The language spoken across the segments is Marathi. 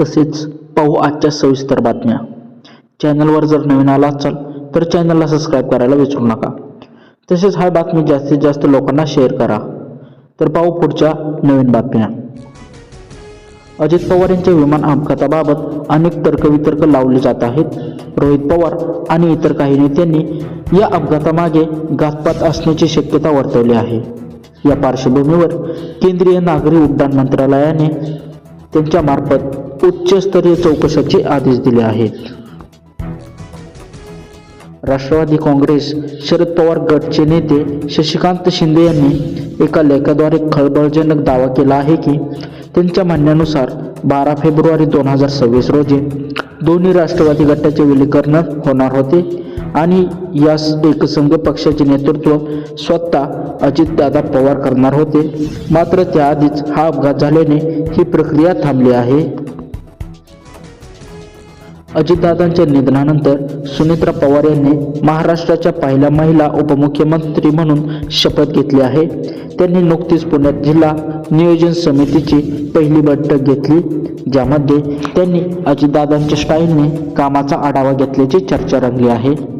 तसेच पाहू आजच्या सविस्तर बातम्या. चॅनलवर जर नवीन आला असाल तर चॅनलला सबस्क्राईब करायला विसरू नका. तसेच हा बातमी जास्तीत जास्त लोकांना शेअर करा. तर पाहू पुढच्या नवीन बातम्या. अजित पवार यांच्या विमान अपघाताबाबत अनेक तर्कवितर्क लावले जात आहेत. रोहित पवार आणि इतर काही नेत्यांनी या अपघातामागे घातपात असण्याची शक्यता वर्तवली आहे. या पार्श्वभूमीवर केंद्रीय नागरी उड्डाण मंत्रालयाने त्यांच्यामार्फत उच्चस्तरीय चौकशाचे आदेश दिले आहेत. राष्ट्रवादी काँग्रेस शरद पवार गटचे नेते शशिकांत शिंदे यांनी एका लेखाद्वारे खळबळजनक दावा केला आहे की त्यांच्या म्हणण्यानुसार बारा फेब्रुवारी दोन हजार सव्वीस रोजी दोन्ही राष्ट्रवादी गटाचे विलीकरण होणार होते आणि यास एकसंघ पक्षाचे नेतृत्व स्वतः अजितदादा पवार करणार होते. मात्र त्याआधीच हा अपघात झाल्याने ही प्रक्रिया थांबली आहे. अजितदादांच्या निधनानंतर सुनेत्रा पवार यांनी महाराष्ट्राच्या पहिल्या महिला उपमुख्यमंत्री म्हणून शपथ घेतली आहे. त्यांनी नुकतीच पुण्यात जिल्हा नियोजन समितीची पहिली बैठक घेतली ज्यामध्ये त्यांनी अजितदादांच्या स्टाईलने कामाचा आढावा घेतल्याची चर्चा रंगली आहे.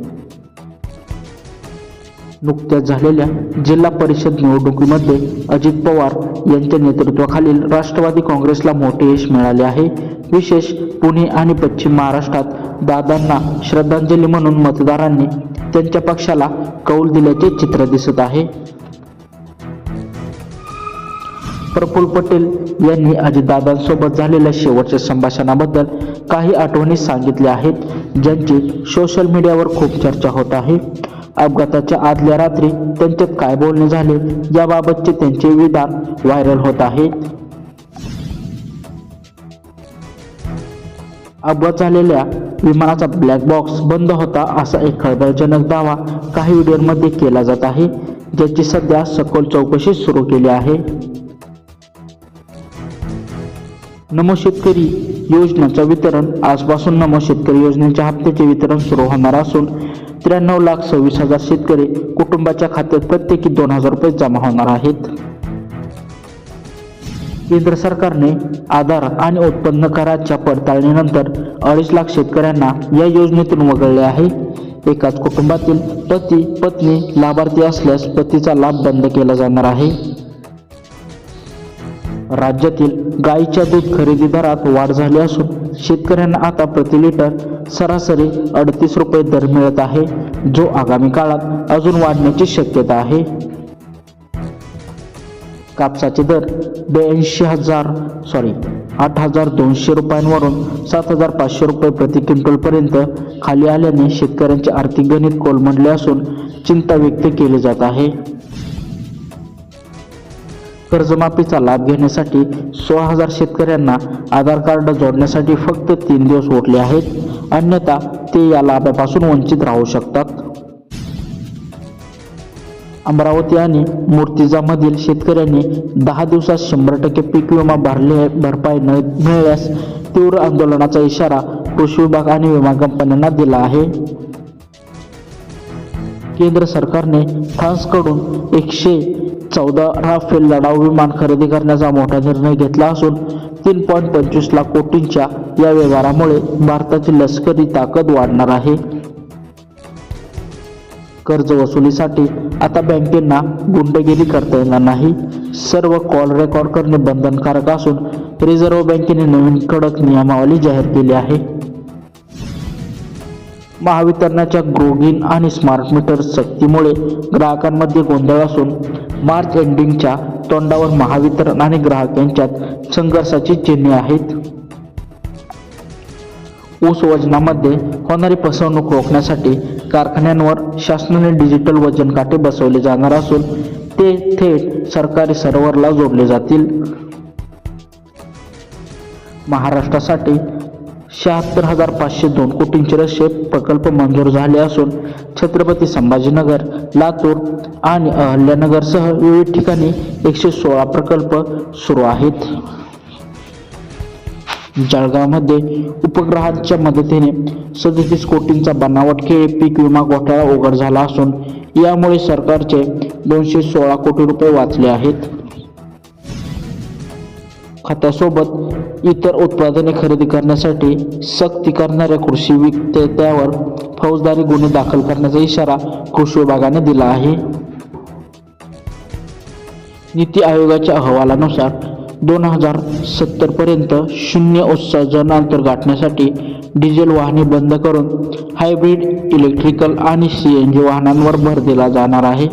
नुकत्याच झालेल्या जिल्हा परिषद निवडणुकीमध्ये अजित पवार यांच्या नेतृत्वाखालील राष्ट्रवादी काँग्रेसला मोठे यश मिळाले आहे. विशेष पुणे आणि पश्चिम महाराष्ट्रात दादांना श्रद्धांजली म्हणून मतदारांनी त्यांच्या पक्षाला कौल दिल्याचे चित्र दिसत आहे. प्रफुल्ल पटेल यांनी अजितदादांसोबत झालेल्या शेवटच्या संभाषणाबद्दल काही आठवणी सांगितल्या आहेत ज्यांची सोशल मीडियावर खूप चर्चा होत आहे. अपघाताच्या आदल्या रात्री त्यांच्यात काय बोलणे झाले याबाबतचे त्यांचे विधान व्हायरल होत आहे. अपघात झालेल्या विमानाचा ब्लॅक बॉक्स बंद होता असा एक खळबळजनक दावा काही व्हिडिओमध्ये केला जात आहे ज्याची सध्या सखोल चौकशी सुरू केली आहे. नमो शेतकरी योजनेचं वितरण आजपासून नमो शेतकरी योजनेच्या हप्त्याचे वितरण सुरू होणार असून त्र्याण्णव लाख सव्वीस हजार शेतकरी कुटुंबाच्या खात्यात प्रत्येकी दोन हजार रुपये जमा होणार आहेत. केंद्र सरकारने आधार आणि उत्पन्न कराच्या पडताळणीनंतर अडीच लाख शेतकऱ्यांना या योजनेतून वगळले आहे. एकाच कुटुंबातील पती पत्नी लाभार्थी असल्यास पतीचा लाभ बंद केला जाणार आहे. राज्यातील गायीच्या दूध खरेदी दरात वाढ झाली असून शेतकऱ्यांना आता प्रति लिटर सरासरी अडतीस रुपये दर मिळत आहे जो आगामी काळात अजून वाढण्याची शक्यता आहे. कापसाचे दर ब्याऐंशी हजार सॉरी आठ हजार दोनशे रुपयांवरून सात हजार पाचशे रुपये प्रति क्विंटलपर्यंत खाली आल्याने शेतकऱ्यांचे आर्थिक गणित कोलमडले असून चिंता व्यक्त केली जात आहे. कर्जमाफीचा लाभ घेण्यासाठी सोळा हजार शेतकऱ्यांना आधार कार्ड जोडण्यासाठी फक्त तीन दिवस उरले आहेत. अन्यथा ते या लाभापासून वंचित राहू शकतात. अमरावती आणि मूर्तिजामधील शेतकऱ्यांनी दहा दिवसात शंभर टक्के पीक विमा भरले भरपाई न मिळल्यास तीव्र आंदोलनाचा इशारा कृषी विभाग आणि विमा कंपन्यांना दिला आहे. केंद्र सरकारने फ्रान्सकडून एकशे चौदा राफेल लढाऊ विमान खरेदी करण्याचा मोठा निर्णय घेतला असून तीन पॉईंट पंचवीस लाख कोटींच्या या व्यवहारामुळे भारताची लष्करी ताकद वाढणार आहे. कर्ज वसुलीसाठी आता बँकेंना गुंडगिरी करता येणार नाही. सर्व कॉल रेकॉर्ड करणे बंधनकारक असून रिझर्व्ह बँकेने नवीन कडक नियमावली जाहीर केली आहे. महावितरणाच्या ग्रोगिन आणि स्मार्ट मीटर सक्तीमुळे ग्राहकांमध्ये गोंधळ असून मार्च एंडिंगच्या तोंडावर महावितरण आणि ग्राहक यांच्यात संघर्षाची चिन्हे आहेत. ऊस वजनामध्ये होणारी फसवणूक रोखण्यासाठी कारखान्यांवर शासनाने डिजिटल वजन काटे बसवले जाणार असून ते थेट सरकारी सर्व्हरला जोडले जातील. महाराष्ट्रासाठी शहात्तर हजार पाचशे दोन कोटींचे रस्ते प्रकल्प मंजूर झाले असून छत्रपती संभाजीनगर लातूर आणि अहल्यानगरसह विविध ठिकाणी एकशे सोळा प्रकल्प सुरू आहेत. जळगावमध्ये उपग्रहांच्या मदतीने सदतीस कोटींचा बनावट खेळ पीक विमा घोटाळा उघड झाला असून यामुळे सरकारचे दोनशे सोळा कोटी रुपये वाचले आहेत. खतासोबत इतर उत्पादने खरेदी करण्यासाठी सक्ती करणाऱ्या कृषी विक्रेत्यावर फौजदारी गुन्हे दाखल करण्याचा इशारा कृषी विभागाने दिला आहे. नीती आयोगाच्या अहवालानुसार दोन हजार सत्तर पर्यंत शून्य उत्सर्जन अंतर गाठण्यासाठी डिझेल वाहने बंद करून हायब्रिड इलेक्ट्रिकल आणि सी एन जी वाहनांवर भर दिला जाणार आहे.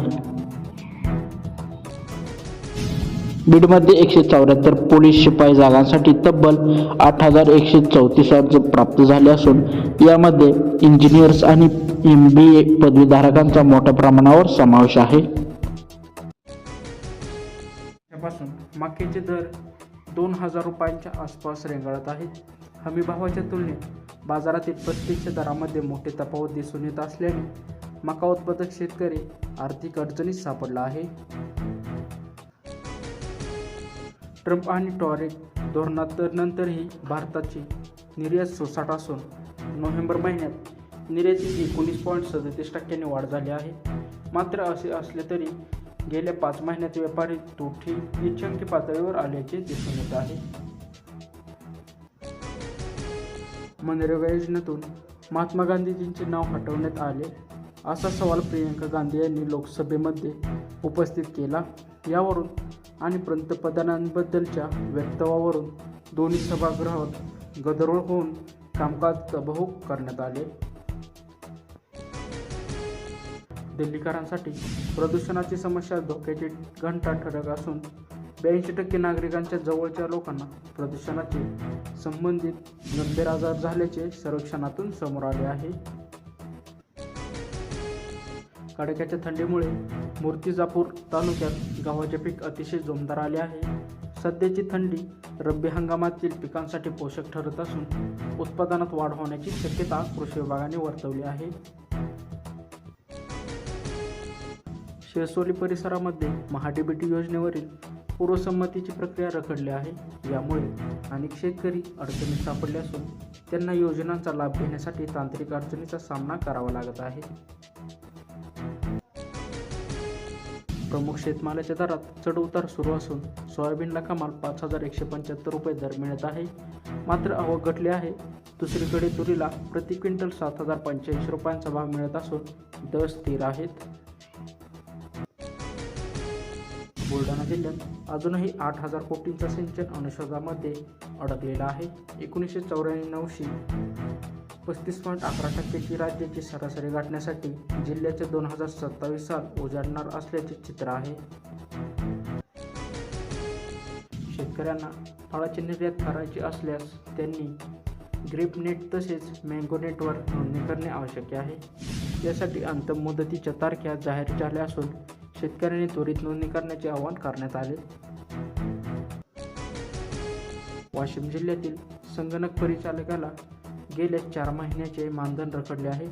बीडमध्ये एकशे चौऱ्याहत्तर पोलीस शिपाई जागांसाठी तब्बल आठ हजार एकशे चौतीस अर्ज प्राप्त झाले असून यामध्ये इंजिनियर्स आणि एम बी ए पदवीधारकांचा मोठ्या प्रमाणावर समावेश आहे. पासून मक्याचे दर दोन हजार रुपयांच्या आसपास रेंगाळत आहेत. हमीभावाच्या तुलनेत बाजारातील प्रत्यक्ष दरामध्ये मोठे तफावत दिसून येत असल्याने मका उत्पादक शेतकरी आर्थिक अडचणीत सापडला आहे. ट्रम्प आणि टॉरेक धोरणात नंतरही भारताची निर्यात सोसाट असून नोव्हेंबर महिन्यात निर्यातीत एकोणीस पॉईंट सदतीस टक्क्यांनी वाढ झाली आहे. मात्र असे असले तरी गेल्या पाच महिन्यात व्यापारी तोठी इच्छंकी पातळीवर आल्याचे दिसून येत आहे. मनरेगा योजनेतून महात्मा गांधीजींचे नाव हटवण्यात आले असा सवाल प्रियंका गांधी यांनी लोकसभेमध्ये उपस्थित केला. यावरून आणि पंतप्रधानांबद्दलच्या वक्तव्यावरून दोन्ही सभागृहात गदारोळ होऊन कामकाज तबहूक करण्यात आले. दिल्लीकरांसाठी प्रदूषणाची समस्या धोक्याची घंटा ठरक असून ब्याऐंशी टक्के नागरिकांच्या जवळच्या लोकांना प्रदूषणाचे संबंधित गंभीर आजार झाल्याचे सर्वेक्षणातून समोर आले आहे. कडाक्याच्या थंडीमुळे मूर्तिजापूर तालुक्यात गव्हाचे पीक अतिशय जोमदार आले आहे. सध्याची थंडी रब्बी हंगामातील पिकांसाठी पोषक ठरत असून उत्पादनात वाढ होण्याची शक्यता कृषी विभागाने वर्तवली आहे. शेसोली परिसरामध्ये महाडीबीटी योजनेवरील पूर्वसंमतीची प्रक्रिया रखडली आहे. यामुळे अनेक शेतकरी अडचणीत सापडले असून त्यांना योजनांचा लाभ घेण्यासाठी तांत्रिक अडचणीचा सामना करावा लागत आहे. प्रमुख शेतमालाच्या दरात चढउतार सुरू असून सोयाबीनला कमाल पाच हजार एकशे पंच्याहत्तर रुपये दर मिळत आहे. मात्र आवक घटली आहे. दुसरीकडे तुरीला प्रति क्विंटल सात हजार पंच्याऐंशी रुपयांचा भाव मिळत असून दर स्थिर आहेत. बुलढाणा जिल्ह्यात अजूनही आठ हजार कोटींचा सिंचन अनुषंगामध्ये अडकलेला आहे. एकोणीसशे चौऱ्याण्णवशी पस्तीस पॉईंट अकरा टक्क्याची राज्याची सरासरी गाठण्यासाठी जिल्ह्याचे दोन हजार सत्तावीस साल उजाडणार असल्याचे चित्र आहे. शेतकऱ्यांना फळाची निर्यात करायची असल्यास त्यांनी ग्रीप नेट तसेच मँगो नेटवर नोंदणी करणे आवश्यक आहे. यासाठी अंतिम मुदतीच्या तारख्या जाहीर झाल्या असून शेतकऱ्यांनी त्वरित नोंदणी करण्याचे आवाहन करण्यात आले. वाशिम जिल्ह्यातील संगणक परिचालकाला गेल्या चार महिन्याचे मानधन रखडले आहे.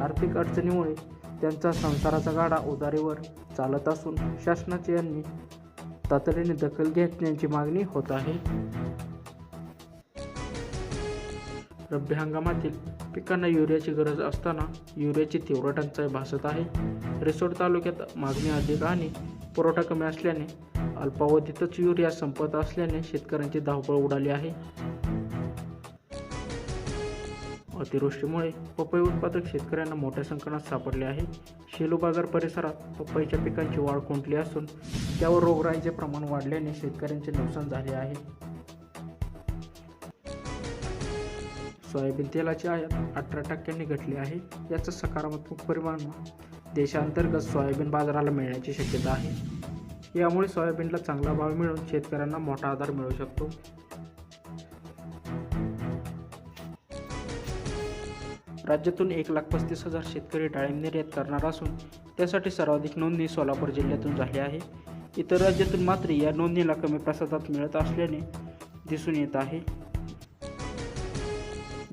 आर्थिक अडचणीमुळे त्यांचा संसाराचा गाडा उदारीवर चालत असून शासनाचे यांनी तातडीने दखल घेण्याची मागणी होत आहे. रब्बी हंगामातील पिकांना युरियाची गरज असताना युरियाची तीव्र टंचाई भासत आहे. रिसोड तालुक्यात मागणी अधिक आणि पुरवठा कमी असल्याने अल्पावधीतच युरिया संपत असल्याने शेतकऱ्यांची धावपळ उडाली आहे. अतिवृष्टीमुळे पपई उत्पादक शेतकऱ्यांना मोठ्या संकटात सापडले आहे. शेलू बाजार परिसरात पपईच्या पिकांची वाढ खुंटली असून त्यावर रोगराईचे प्रमाण वाढल्याने शेतकऱ्यांचे नुकसान झाले आहे. सोयाबीन तेलाची आयात अठरा टक्क्यांनी घटली आहे. याचा सकारात्मक परिणाम देशांतर्गत सोयाबीन बाजाराला मिळण्याची शक्यता आहे. यामुळे सोयाबीनला चांगला भाव मिळून शेतकऱ्यांना मोठा आधार मिळू शकतो. राज्यातून एक लाख पस्तीस हजार शेतकरी डाळिंब निर्यात करणार असून त्यासाठी सर्वाधिक नोंदणी सोलापूर जिल्ह्यातून झाली आहे. इतर राज्यातून मात्र या नोंदणीला कमी प्रसादात मिळत असल्याने दिसून येत आहे.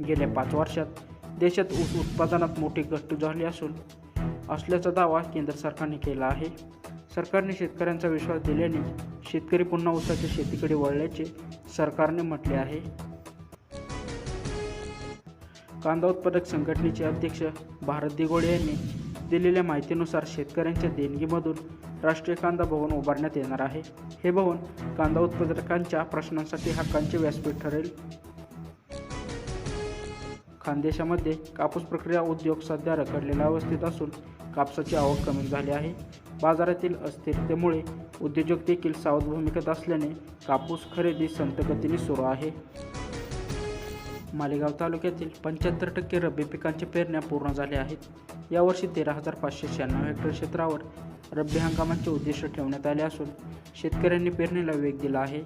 गेल्या पाच वर्षात देशात ऊस उत्पादनात मोठी घट झाली असून असल्याचा दावा केंद्र सरकारने केला आहे. सरकारने शेतकऱ्यांचा विश्वास दिल्याने शेतकरी पुन्हा ऊसाच्या शेतीकडे वळल्याचे सरकारने म्हटले आहे. कांदा उत्पादक संघटनेचे अध्यक्ष भारत दिगोडे यांनी दिलेल्या माहितीनुसार शेतकऱ्यांच्या देणगीमधून राष्ट्रीय कांदा भवन उभारण्यात येणार आहे. हे भवन कांदा उत्पादकांच्या प्रश्नांसाठी हक्कांचे व्यासपीठ ठरेल. खानदेशामध्ये कापूस प्रक्रिया उद्योग सध्या रखडलेल्या अवस्थेत असून कापसाची आवक कमी झाली आहे. बाजारातील अस्थिरतेमुळे उद्योजक देखील सावध भूमिकेत असल्याने कापूस खरेदी संतगतीने सुरू आहे. मालेगाव तालुक्यातील पंच्याहत्तर टक्के रब्बी पिकांच्या पेरण्या पूर्ण झाल्या आहेत. यावर्षी तेरा हजार पाचशे शहाण्णव हेक्टर क्षेत्रावर रब्बी हंगामाचे उद्दिष्ट ठेवण्यात आले असून शेतकऱ्यांनी पेरणीला वेग दिला आहे.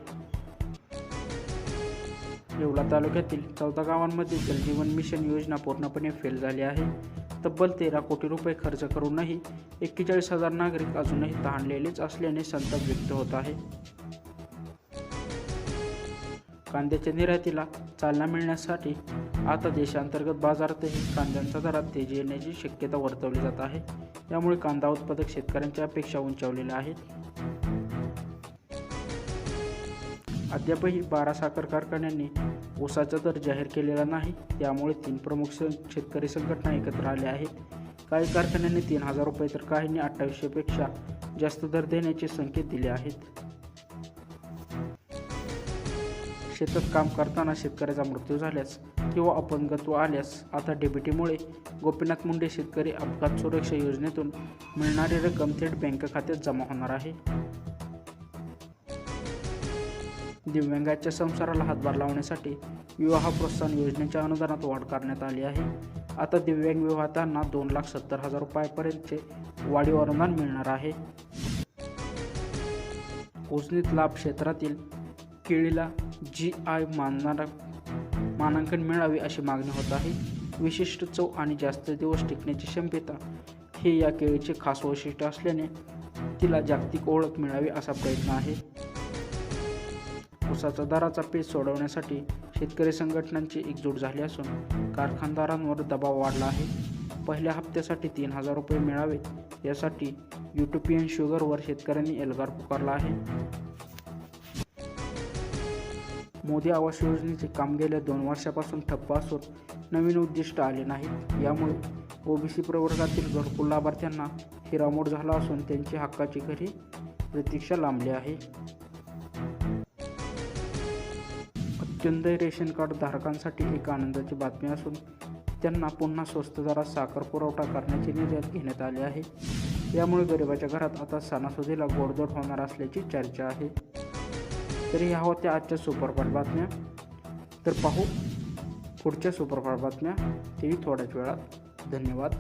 येवला तालुक्यातील चौदा गावांमध्ये जलजीवन मिशन योजना पूर्णपणे फेल झाली आहे. तब्बल तेरा कोटी रुपये खर्च करूनही एक्केचाळीस हजार नागरिक अजूनही तहानलेलेच असल्याने संताप व्यक्त होत आहे. कांद्याच्या निर्यातीला चालना मिळण्यासाठी आता देशांतर्गत बाजारातही कांद्यांच्या दरात तेजी येण्याची शक्यता वर्तवली जात आहे. यामुळे कांदा उत्पादक शेतकऱ्यांच्या अपेक्षा उंचावलेल्या आहेत. अद्यापही बारा साखर कारखान्यांनी ऊसाचा दर जाहीर केलेला नाही. त्यामुळे तीन प्रमुख शेतकरी संघटना एकत्र आल्या आहेत. काही कारखान्यांनी तीन हजार रुपये तर काहींनी अठ्ठावीसशेपेक्षा जास्त दर देण्याचे संकेत दिले आहेत. शेतात काम करताना शेतकऱ्याचा मृत्यू झाल्यास किंवा अपंगत्व आल्यास आता डीबीटीमुळे गोपीनाथ मुंडे शेतकरी अपघात सुरक्षा योजनेतून मिळणारी रक्कम थेट बँक खात्यात जमा होणार आहे. दिव्यांगाच्या संसाराला हातभार लावण्यासाठी विवाह प्रोत्साहन योजनेच्या अनुदानात वाढ करण्यात आली आहे. आता दिव्यांग विवाहतांना दोन लाख सत्तर हजार रुपयापर्यंतचे वाढीव अनुदान मिळणार आहे. उजनीत लाभ क्षेत्रातील केळीला जी आय मानणारा मानांकन मिळावे अशी मागणी होत आहे. विशिष्ट चव आणि जास्त दिवस टिकण्याची क्षमता हे या केळीचे खास वैशिष्ट्य असल्याने तिला जागतिक ओळख मिळावी असा प्रयत्न आहे. ऊसाचा दराचा पेच सोडवण्यासाठी शेतकरी संघटनांची एकजूट झाली असून कारखानदारांवर दबाव वाढला आहे. पहिल्या हप्त्यासाठी तीन हजार रुपये मिळावेत यासाठी युटोपियन शुगरवर शेतकऱ्यांनी एल्गार पुकारला आहे. मोदी आवास योजनेचे काम गेल्या दोन वर्षापासून ठप्प असून नवीन उद्दिष्ट आले नाहीत. यामुळे ओबीसी प्रवर्गातील घरकुल लाभार्थ्यांना हिरामोड झाला असून त्यांची हक्काची घरी प्रतीक्षा लांबली आहे. अत्युंदय रेशन कार्ड धारकांसाठी एक आनंदाची बातमी असून त्यांना पुन्हा स्वस्त दरात साखर पुरवठा करण्याचे निर्यात घेण्यात आले आहे. यामुळे गरिबाच्या घरात आता सणासुदीला गोडधोड होणार असल्याची चर्चा आहे. तरी ह्या होत्या आजच्या सुपरफास्ट बातम्या. तर पाहू पुढच्या सुपरफास्ट बातम्या. तेही थोड्याच वेळात. धन्यवाद.